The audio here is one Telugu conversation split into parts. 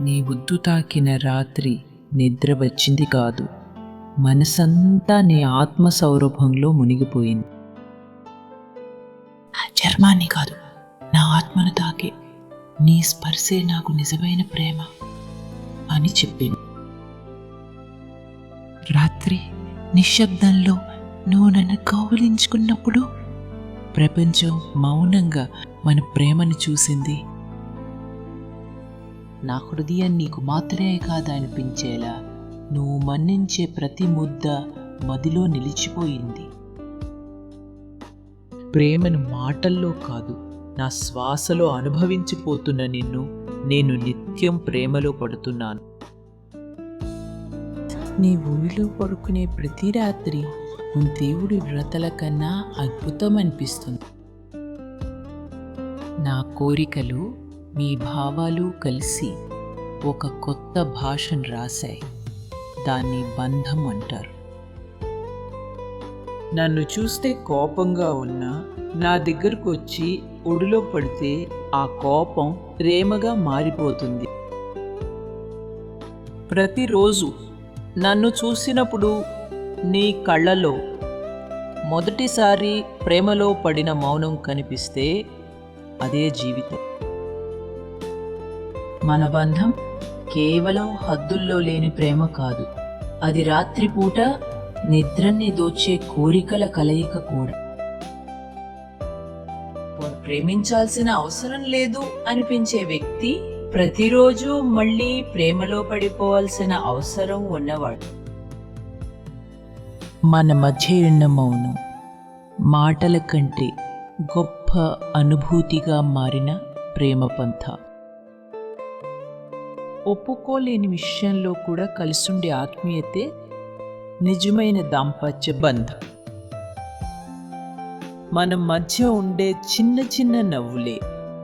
నీ ఒద్దు తాకిన రాత్రి నిద్ర వచ్చింది కాదు. మనసంతా నీ ఆత్మ సౌరభంలో మునిగిపోయింది. ఆ చర్మాన్ని కాదు నా ఆత్మను తాకే. నీ స్పర్శే నాకు నిజమైన ప్రేమ అని చెప్పింది. రాత్రి నిశ్శబ్దంలో నువ్వు నన్ను కౌలించుకున్నప్పుడు ప్రపంచం మౌనంగా మన ప్రేమను చూసింది. నా హృదయం నీకు మాత్రమే కాదా అనిపించేలా నువ్వు మన్నించే ప్రతి ముద్ద మదిలో నిలిచిపోయింది. ప్రేమను మాటల్లో కాదు నా శ్వాసలో అనుభవించిపోతున్న నిన్ను నేను నిత్యం ప్రేమలో పడుతున్నాను. నీ ఊరిలో పడుకునే ప్రతి రాత్రి దేవుడి వ్రతల కన్నా అద్భుతం అనిపిస్తుంది. నా కోరికలు మీ భావాలు కలిసి ఒక కొత్త భాషను రాశాయి. దాన్ని బంధం అంటారు. నన్ను చూస్తే కోపంగా ఉన్నా నా దగ్గరకు వచ్చి ఒడిలో పడితే ఆ కోపం ప్రేమగా మారిపోతుంది. ప్రతిరోజు నన్ను చూసినప్పుడు నీ కళ్ళలో మొదటిసారి ప్రేమలో పడిన మౌనం కనిపిస్తే అదే జీవితం. మన బంధం కేవలం హద్దుల్లో లేని ప్రేమ కాదు. అది రాత్రిపూట నిద్రని దోచే కోరికల కలయిక కూడా. ప్రేమించాల్సిన అవసరం లేదు అనిపించే వ్యక్తి ప్రతిరోజు మళ్ళీ ప్రేమలో పడిపోవాల్సిన అవసరం ఉన్నవాడు. మన మధ్య ఉన్న మౌనం మాటల కంటే గొప్ప అనుభూతిగా మారిన ప్రేమ పంథ. ఒప్పుకోలేని విషయంలో కూడా కలిసుండే ఆత్మీయతే నిజమైన దాంపత్య బంధం. మన మధ్య ఉండే చిన్న చిన్న నవ్వులే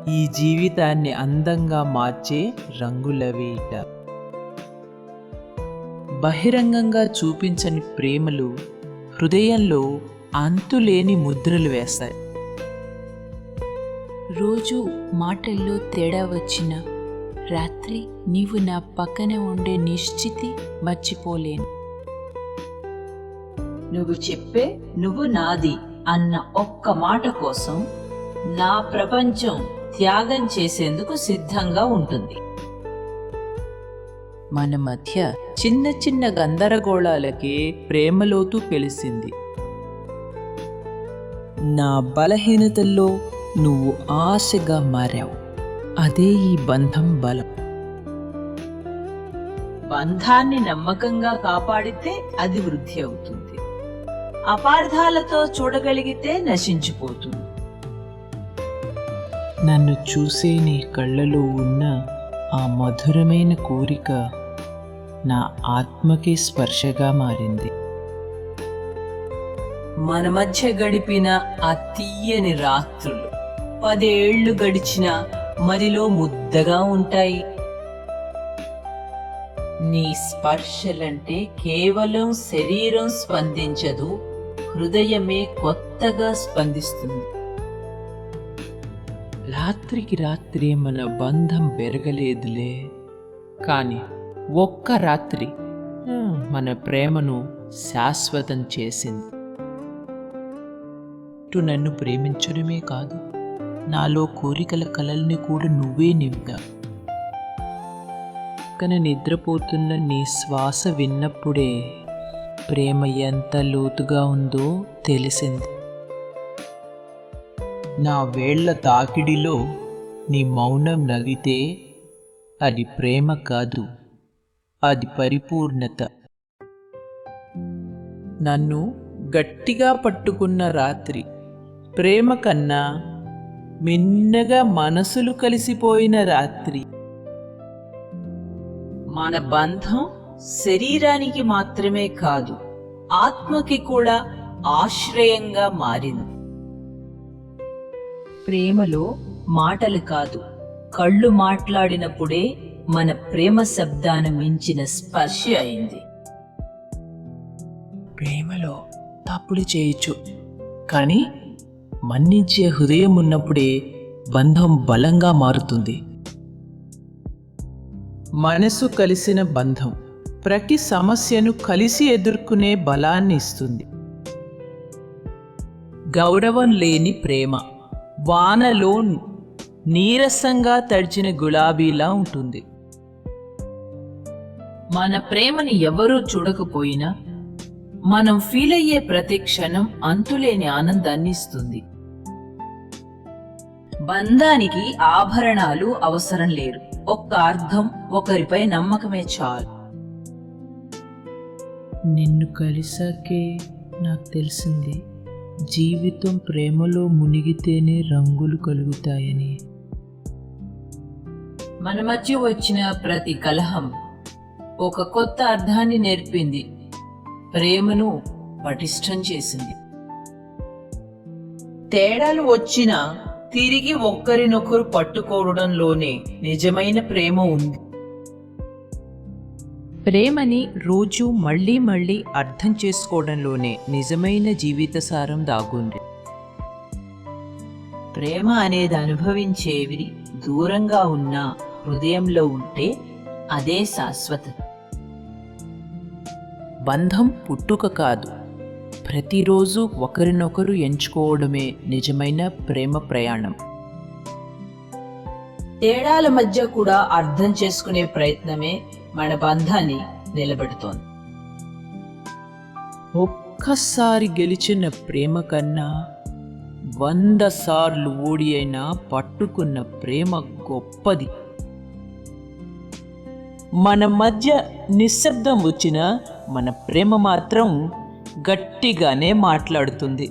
ఈ జీవితాన్ని అందంగా మార్చే రంగులవేట బహిరంగంగా చూపించని ప్రేమలు హృదయంలో అంతులేని ముద్రలు వేస్తాయి రోజు మాటల్లో తేడా వచ్చిన రాత్రి నీవు నా పక్కన ఉండే నిశ్చితి మర్చిపోలేను. నువ్వు చెప్పే నువ్వు నాది అన్న ఒక్క మాట కోసం నా ప్రపంచం త్యాగం చేసేందుకు సిద్ధంగా ఉంటుంది. మన మధ్య చిన్న చిన్న గందరగోళాలకే ప్రేమలోతు తెలిసింది. నా బలహీనతల్లో నువ్వు ఆశగా మారావు. అదే ఈ బంధం బలం. బంధాన్ని నమ్మకంగా కాపాడితే అది వృద్ధి అవుతుంది. అపార్థాలతో చూడగలిగితే నశించిపోతుంది. నన్ను చూసే నీ కళ్ళలో ఉన్న ఆ మధురమైన కోరిక నా ఆత్మకి స్పర్శగా మారింది. మన మధ్య గడిపిన ఆ తీయని రాత్రులు పదేళ్ళు గడిచిన మరిలో ముద్దగా ఉంటాయి. నీ స్పర్శలంటే కేవలం శరీరం స్పందించదు హృదయమే కొత్తగా స్పందిస్తుంది. రాత్రికి రాత్రి మన బంధం పెరగలేదులే. కానీ ఒక్క రాత్రి మన ప్రేమను శాశ్వతం చేసింది. ఇటు నన్ను ప్రేమించడమే కాదు. నాలో కోరికల కలల్ని కూడా నువ్వే నింపా. కానీ నిద్రపోతున్న నీ శ్వాస విన్నప్పుడే ప్రేమ ఎంత లోతుగా ఉందో తెలిసింది. నా వేళ్ళ తాకిడిలో నీ మౌనం నవ్వితే అది ప్రేమ కాదు అది పరిపూర్ణత. నన్ను గట్టిగా పట్టుకున్న రాత్రి ప్రేమ కన్నా మిన్నగా మనసులు కలిసిపోయిన రాత్రి. మన బంధం శరీరానికి మాత్రమే కాదు ఆత్మకి కూడా ఆశ్రయంగా మారింది. ప్రేమలో మాటలు కాదు కళ్ళు మాట్లాడినప్పుడే మన ప్రేమ శబ్దాన్ని మించిన స్పర్శ అయింది. ప్రేమలో తప్పులు చేయొచ్చు కానీ మన్నించే హృదయం ఉన్నప్పుడే బంధం బలంగా మారుతుంది. మనసు కలిసిన బంధం ప్రతి సమస్యను కలిసి ఎదుర్కొనే బలాన్ని ఇస్తుంది. గౌరవం లేని ప్రేమ వానలో నీరసంగా తడిచిన గులాబీలా ఉంటుంది. మన ప్రేమని ఎవరూ చూడకపోయినా మనం ఫీల్ అయ్యే ప్రతి క్షణం అంతులేని ఆనందాన్ని ఇస్తుంది. బంధానికి ఆభరణాలు అవసరం లేరు ఒక్క అర్థం ఒకరిపై నమ్మకమే చాలు. నిన్ను కలిసాకే నాకు తెలిసింది. జీవితం ప్రేమలో మునిగితేనే రంగులు కలుగుతాయని. మన మధ్య వచ్చిన ప్రతి కలహం ఒక కొత్త అర్థాన్ని నేర్పింది. ప్రేమను పటిష్టం చేసింది. తేడాలు వచ్చినా తిరిగి ఒక్కరినొకరు పట్టుకోవడంలోనే నిజమైన ప్రేమ ఉంది. ప్రేమని రోజు మళ్ళీ మళ్ళీ అర్థం చేసుకోవడంలోనే నిజమైన జీవిత సారం దాగుంది. ప్రేమ అనేది అనుభవించేవి దూరంగా ఉన్న హృదయంలో ఉంటే అదే శాశ్వత. బంధం పుట్టుక కాదు. ప్రతిరోజు ఒకరినొకరు ఎంచుకోవడమే నిజమైన ప్రేమ ప్రయాణం. తేడాల మధ్య కూడా అర్థం చేసుకునే ప్రయత్నమే మన బంధాన్ని నిలబెడుతోంది. ఒక్కసారి గెలిచిన ప్రేమ కన్నా వంద సార్లు ఓడి అయినా పట్టుకున్న ప్రేమ గొప్పది. మన మధ్య నిశ్శబ్దం వచ్చినా మన ప్రేమ మాత్రం గట్టిగానే మాట్లాడుతుంది.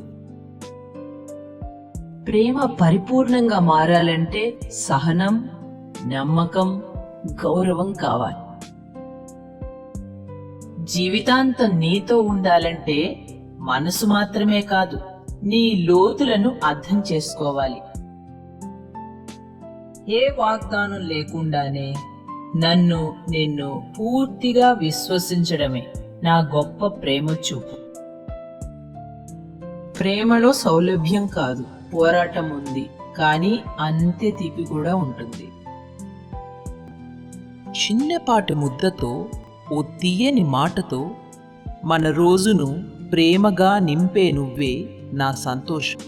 ప్రేమ పరిపూర్ణంగా మారాలంటే సహనం నమ్మకం గౌరవం కావాలి. జీవితాంతం నీతో ఉండాలంటే మనసు మాత్రమే కాదు నీ లోతులను అర్థం చేసుకోవాలి. ఏ వాగ్దానం లేకుండానే నన్ను నిన్ను పూర్తిగా విశ్వసించడమే నా గొప్ప ప్రేమ చూపు. ప్రేమలో సౌలభ్యం కాదు పోరాటం ఉంది కానీ అంతే తీపి కూడా ఉంటుంది. చిన్నపాటి ముద్దతో ఓ తీయని మాటతో మన రోజును ప్రేమగా నింపే నువ్వే నా సంతోషం.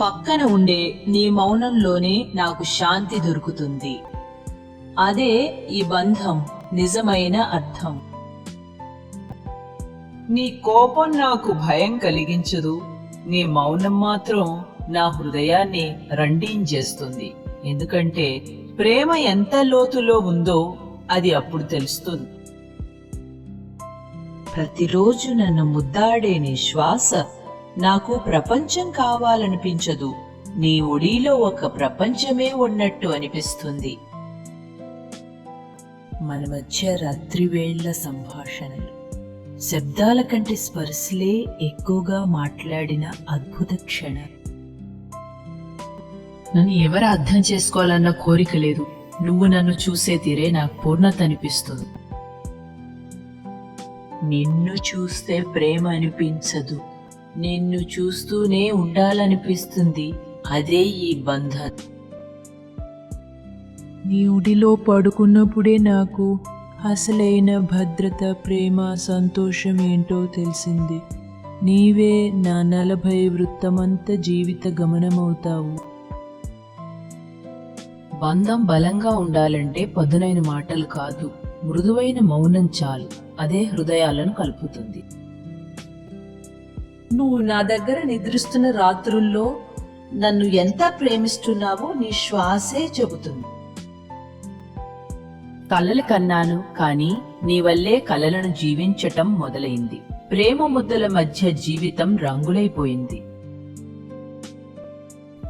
పక్కన ఉండే నీ మౌనంలోనే నాకు శాంతి దొరుకుతుంది. అదే ఈ బంధం నిజమైన అర్థం. నీ కోపం నాకు భయం కలిగించదు. నీ మౌనం మాత్రం నా హృదయాన్ని రండించేస్తుంది. ఎందుకంటే ప్రేమ ఎంత లోతులో ఉందో అది అప్పుడు తెలుస్తుంది. ప్రతిరోజు నన్ను ముద్దాడే నీ శ్వాస నాకు ప్రపంచం కావాలనిపించదు. నీ ఒడిలో ఒక ప్రపంచమే ఉన్నట్టు అనిపిస్తుంది. మన మధ్య రాత్రివేళ్ళ సంభాషణలు. శబ్దాల కంటే స్పర్శలే ఎక్కువగా మాట్లాడిన అద్భుత క్షణాలు నన్ను ఎవరు అర్థం చేసుకోవాలన్న కోరిక లేదు. నువ్వు నన్ను చూసే తీరే నాకు పూర్ణత అనిపిస్తుంది. నిన్ను చూస్తే ప్రేమ అనిపించదు. నిన్ను చూస్తూనే ఉండాలనిపిస్తుంది అదే ఈ బంధం. నీ ఉడిలో పడుకున్నప్పుడే నాకు అసలైన భద్రత ప్రేమ సంతోషం ఏంటో తెలిసింది. నీవే నా నలభై వృత్తమంత జీవిత గమనమవుతావు. బంధం బలంగా ఉండాలంటే పదునైన మాటలు కాదు మృదువైన మౌనం చాలు అదే హృదయాలను కలుపుతుంది. నువ్వు నా దగ్గర నిద్రిస్తున్న రాత్రుల్లో నన్ను ఎంత ప్రేమిస్తున్నావో నీ శ్వాసే చెబుతుంది. కలలు కన్నాను కానీ నీ వల్లే కలలను జీవించటం మొదలైంది. ప్రేమ ముద్దల మధ్య జీవితం రంగులైపోయింది.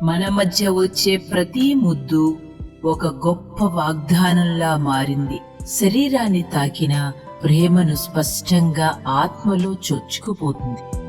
మన మధ్య వచ్చే ప్రతి ముద్దు ఒక గొప్ప వాగ్దానంలా మారింది. శరీరాన్ని తాకిన ప్రేమను స్పష్టంగా ఆత్మలో చొచ్చుకుపోతుంది.